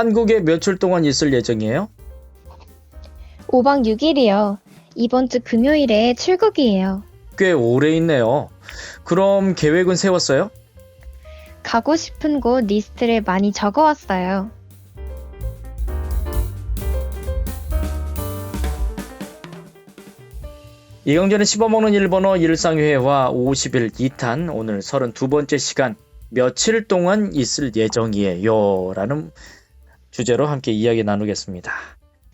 한국에 며칠 동안 있을 예정이에요? 5박 6일이요. 이번 주 금요일에 출국이에요. 꽤 오래 있네요. 그럼 계획은 세웠어요? 가고 싶은 곳 리스트를 많이 적어왔어요. 이경전의 씹어먹는 일본어 일상회화 50일 2탄 오늘 32번째 시간 며칠 동안 있을 예정이에요 라는 주제로 함께 이야기 나누겠습니다.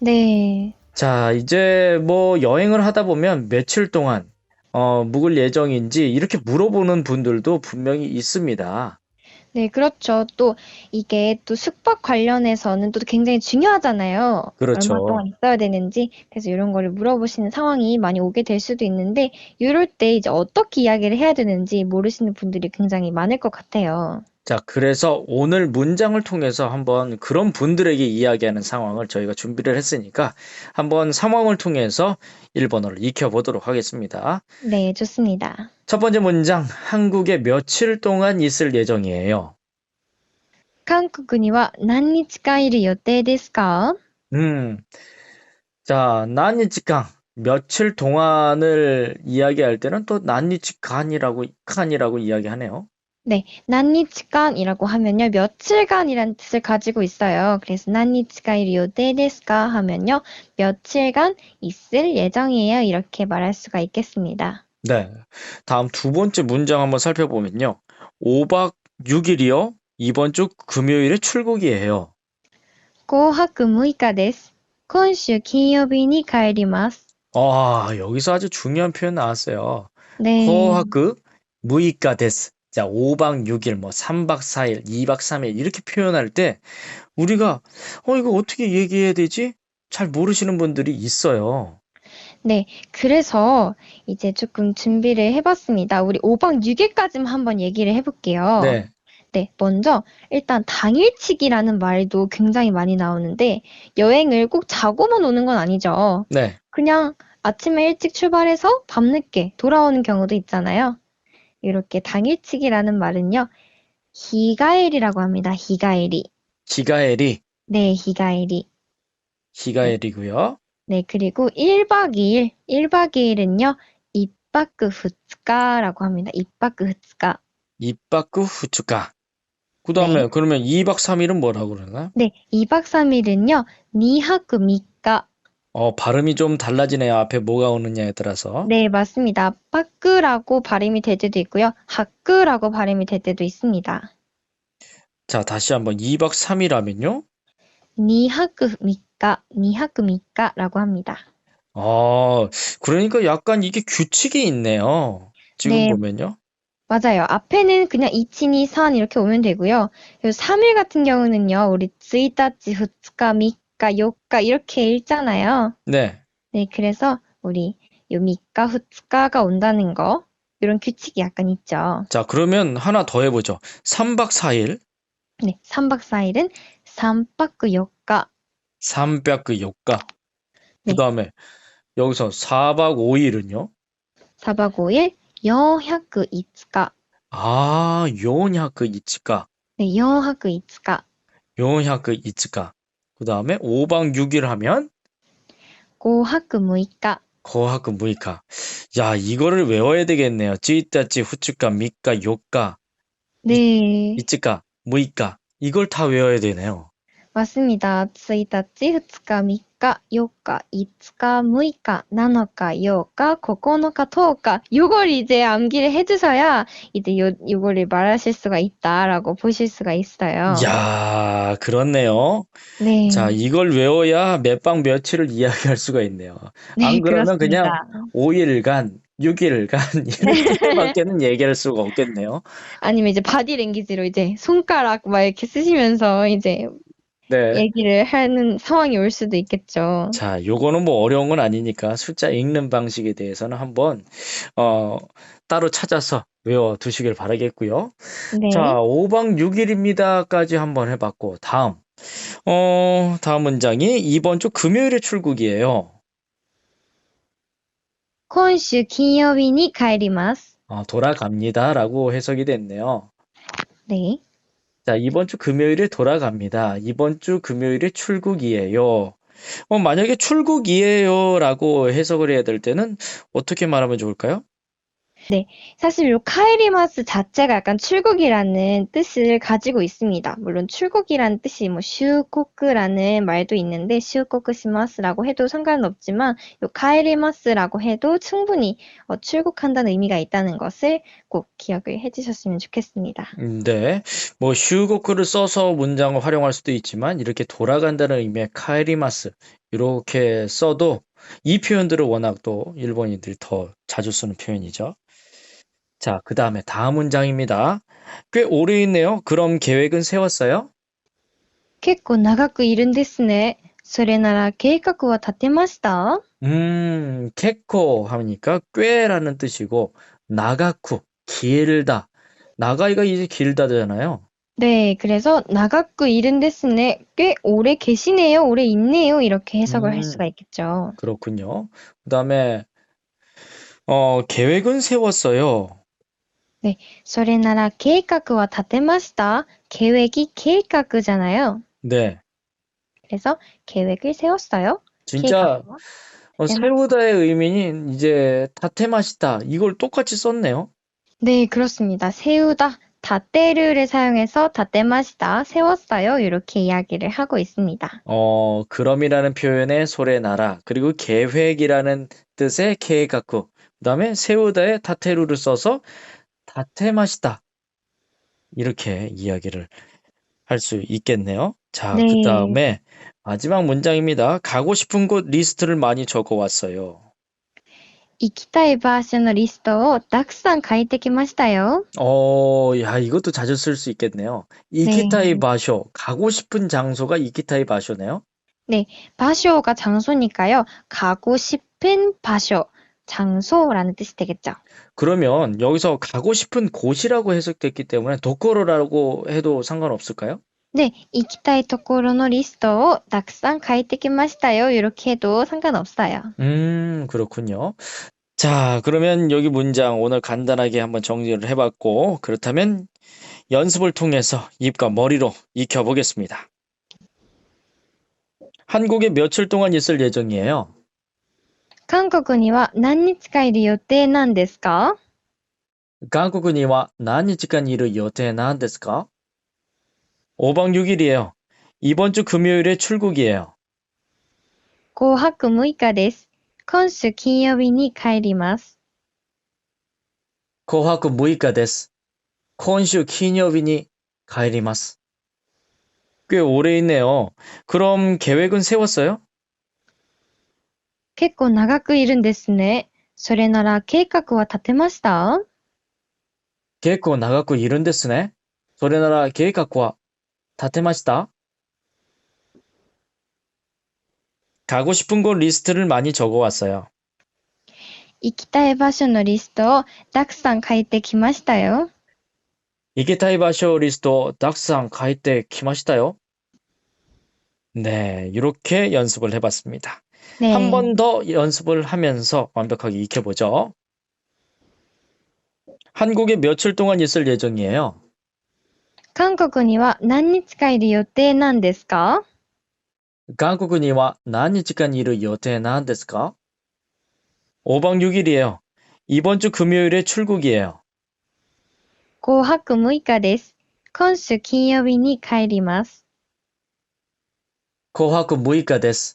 네. 자 이제 뭐 여행을 하다 보면 며칠 동안 어, 묵을 예정인지 이렇게 물어보는 분들도 분명히 있습니다. 네, 그렇죠. 또 이게 또 숙박 관련해서는 또 굉장히 중요하잖아요. 그렇죠. 얼마 동안 있어야 되는지. 그래서 이런 거를 물어보시는 상황이 많이 오게 될 수도 있는데, 이럴 때 이제 어떻게 이야기를 해야 되는지 모르시는 분들이 굉장히 많을 것 같아요. 자, 그래서 오늘 문장을 통해서 한번 그런 분들에게 이야기하는 상황을 저희가 준비를 했으니까 한번 상황을 통해서 일본어를 익혀보도록 하겠습니다. 네, 좋습니다. 첫 번째 문장, 한국에 며칠 동안 있을 예정이에요. 韓国には何日間いる予定ですか 음, 자, 난니치강, 며칠 동안을 이야기할 때는 또 난니치간이라고, 칸이라고 이야기하네요. 네, 何日間이라고 하면요, 며칠간이라는 뜻을 가지고 있어요. 그래서 何日間いる予定ですか하면요, 며칠간 있을 예정이에요. 이렇게 말할 수가 있겠습니다. 네. 다음 두 번째 문장 한번 살펴보면요. 5박 6일이요. 이번 주 금요일에 출국이에요. 紅白6日です。今週金曜日に帰ります。 아, 여기서 아주 중요한 표현 나왔어요. 네. 코하크 무이카 데스. 자, 5박 6일, 뭐 3박 4일, 2박 3일 이렇게 표현할 때 우리가 어 이거 어떻게 얘기해야 되지? 잘 모르시는 분들이 있어요. 네, 그래서 이제 조금 준비를 해봤습니다. 우리 5박 6일까지만 한번 얘기를 해볼게요. 네. 네, 먼저 일단 당일치기라는 말도 굉장히 많이 나오는데 여행을 꼭 자고만 오는 건 아니죠. 네. 그냥 아침에 일찍 출발해서 밤늦게 돌아오는 경우도 있잖아요. 이렇게 당일치기라는 말은요, 히가엘이라고 합니다. 히가엘이. 히가엘이 네, 히가엘이. 히가엘이고요. 네, 그리고 1박 2일, 1박 2일은요, 이빠크 후츠카라고 합니다. 이빠크 후츠카. 이빠쿠 후츠카. 그다음에 네. 그러면 2박 3일은 뭐라고 그러나? 네, 2박 3일은요, 니하쿠 미카. 어, 발음이 좀 달라지네요. 앞에 뭐가 오느냐에 따라서. 네, 맞습니다. 빠끄라고 발음이 될 때도 있고요, 하끄라고 발음이 될 때도 있습니다. 자, 다시 한번 2박 3일 하면요. 니하쿠 미카라고 합니다. 아, 그러니까 약간 이게 규칙이 있네요. 지금 네. 보면요. 맞아요. 앞에는 그냥 1, 2, 3 이렇게 오면 되고요. 그리고 3일 같은 경우는요, 우리 1일, 2일, 3일, 4일 이렇게 읽잖아요. 네. 네, 그래서 우리 요 미까, 후츠카가 온다는 거 이런 규칙이 약간 있죠. 자, 그러면 하나 더 해보죠. 3박 4일, 네, 3박 4일은 3박 4일. 3박 4일. 네. 그다음에 여기서 4박 5일은요? 4박 5일 400 5日. 아, 요냐크 이츠카. 네, 400 5日. 요냐크 이츠카. 그 다음에 5박 6일 하면 5泊6日. 거하크 무이카. 야, 이거를 외워야 되겠네요. 찌따찌 후츠카 미카 요카 네, 이츠카 무이카. 이걸 다 외워야 되네요. 맞습니다. 1일, 2일, 3 일, 4일, 5일, 6일, 7일, 8일, 9일, 10일. 요걸 이제 암기를 해주셔야 이제 요, 요거를 말하실 수가 있다라고 보실 수가 있어요. 야, 그렇네요. 네, 자, 이걸 외워야 몇박 며칠을 이야기할 수가 있네요. 네, 안 그러면 그냥 그렇습니다. 5일간, 6일간 이렇게밖에는 얘기할 수가 없겠네요. 아니면 이제 바디 랭귀지로 이제 손가락 막 이렇게 쓰시면서 이제 네. 얘기를 하는 상황이 올 수도 있겠죠. 자, 요거는 뭐 어려운 건 아니니까 숫자 읽는 방식에 대해서는 한번 어, 따로 찾아서 외워 두시길 바라겠고요. 네. 자, 5박 6일입니다까지 한번 해봤고, 다음. 어, 다음 문장이 이번 주 금요일에 출국이에요. 今週金曜日に帰ります. 어, 돌아갑니다라고 해석이 됐네요. 네. 자, 이번 주 금요일에 돌아갑니다. 이번 주 금요일에 출국이에요. 어, 만약에 출국이에요라고 해석을 해야 될 때는 어떻게 말하면 좋을까요? 사실 요 카에리마스 자체가 약간 출국이라는 뜻을 가지고 있습니다. 물론 출국이라는 뜻이 뭐 슈코크라는 말도 있는데 슈코크시마스라고 해도 상관은 없지만 요 카에리마스라고 해도 충분히 어, 출국한다는 의미가 있다는 것을 꼭 기억을 해주셨으면 좋겠습니다. 음, 네. 뭐 슈고크를 써서 문장을 활용할 수도 있지만 이렇게 돌아간다는 의미의 카에리마스 이렇게 써도 이 표현들을 워낙 또 일본인들이 더 자주 쓰는 표현이죠. 자, 그 다음에 다음 문장입니다. 꽤 오래 있네요. 그럼 계획은 세웠어요? 結構長くいるんですね。それなら計画は立てました 음, 케코 하니까 꽤라는 뜻이고 나가쿠 길다. 나가이가 이제 길다잖아요. 네, 그래서 나가쿠 이른 데스네. 꽤 오래 계시네요. 오래 있네요. 이렇게 해석을 할 음. 수가 있겠죠. 그렇군요. 그다음에 어, 계획은 세웠어요. それなら計画は立てました。 계획이 계획이잖아요. 네. 그래서 계획을 세웠어요. 진짜 계획. 어, 세우다의 의미는 이제 타테마시다. 이걸 똑같이 썼네요. 네, 그렇습니다. 세우다, 다테르를 사용해서 다테마시다, 세웠어요. 이렇게 이야기를 하고 있습니다. 어, 그럼이라는 표현의 소레나라, 그리고 계획이라는 뜻의 계획가쿠, 그다음에 세우다의 타테루를 써서 타테마시다. 이렇게 이야기를 할 수 있겠네요. 자, 네. 그다음에 마지막 문장입니다. 가고 싶은 곳 리스트를 많이 적어 왔어요. 行きたい場所のリストをたくさん書いてきましたよ。 어, 야, 이것도 자주 쓸 수 있겠네요. 이키타이 네. 바쇼, 가고 싶은 장소가 이키타이 바쇼네요. 바쇼가 장소니까요. 가고 싶은 바쇼, 장소라는 뜻이 되겠죠. 그러면 여기서 가고 싶은 곳이라고 해석됐기 때문에 도코로라고 해도 상관없을까요? 네, 이키타이 도코로노 리스트를 낙상 가이테키마시다요. 이렇게 해도 상관없어요. 음, 그렇군요. 자, 그러면 여기 문장 오늘 간단하게 한번 정리를 해봤고, 그렇다면 연습을 통해서 입과 머리로 익혀보겠습니다. 한국에 며칠 동안 있을 예정이에요? 韓国には何日かいる予定なんですか 한국에何日間いる予定なんですか? 5박 6일이에요. 이번 주 금요일에 출국이에요. 5泊6日です。今週金曜日に帰ります。 5泊6日です。今週金曜日に帰ります. 꽤 오래 있네요. 그럼 계획은 세웠어요? 結構長くいるんですね。それなら計画は立てました 계획 나가고 이른 데스네. それなら計画は立てました? 가고 싶은 곳 리스트를 많이 적어 왔어요. 行きたい場所のリストをたくさん書いてきましたよ。 이케타이 바쇼 리스트 닥상 가이때 키마시다요. 네, 이렇게 연습을 해봤습니다. 네. 한 번 더 연습을 하면서 완벽하게 익혀보죠. 한국에 며칠 동안 있을 예정이에요. 韓国には何日かいる予定なんですか 한국에何日間いる予定なんですか? 5박 6일이에요. 이번 주 금요일에 출국이에요. 5泊6日です。今週金曜日に帰ります。 5泊6日です。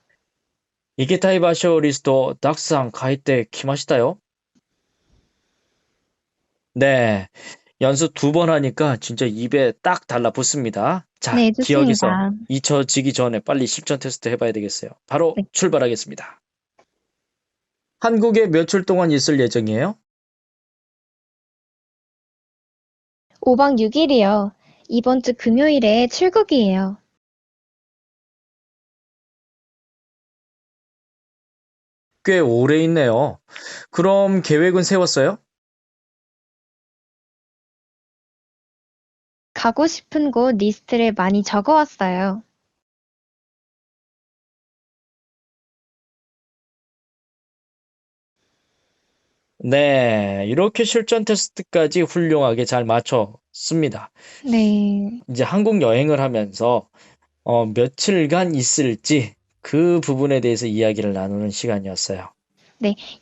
키마시다요. 네. 연습 두 번 하니까 진짜 입에 딱 달라붙습니다. 자, 네, 기억에서. 잊혀지기 전에 빨리 실전 테스트 해봐야 되겠어요. 바로 네. 출발하겠습니다. 한국에 며칠 동안 있을 예정이에요? 5박 6일이요. 이번 주 금요일에 출국이에요. 꽤 오래 있네요. 그럼 계획은 세웠어요? 가고 싶은 곳 리스트를 많이 적어왔어요. 네, 이렇게 실전 테스트까지 훌륭하게 잘 맞췄습니다. 네. 이제 한국 여행을 하면서 어, 며칠간 있을지 그 부분에 대해서 이야기를 나누는 시간이었어요.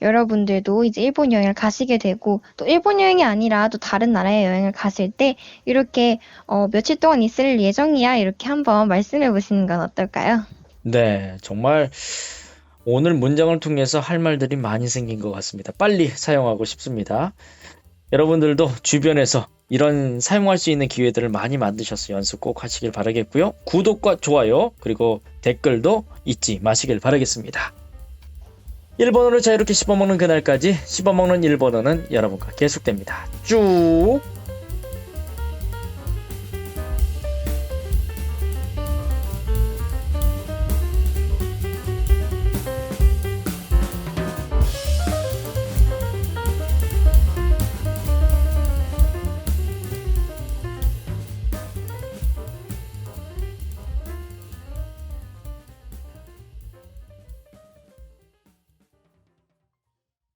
여러분들도 이제 일본 여행을 가시게 되고 또 일본 여행이 아니라 또 다른 나라의 여행을 가실 때 이렇게 어, 며칠 동안 있을 예정이야 이렇게 한번 말씀해 보시는 건 어떨까요? 네, 정말 오늘 문장을 통해서 할 말들이 많이 생긴 것 같습니다. 빨리 사용하고 싶습니다. 여러분들도 주변에서 이런 사용할 수 있는 기회들을 많이 만드셔서 연습 꼭 하시길 바라겠고요. 구독과 좋아요, 그리고 댓글도 잊지 마시길 바라겠습니다. 일본어를 자유롭게 씹어먹는 그날까지 씹어먹는 일본어는 여러분과 계속됩니다. 쭉!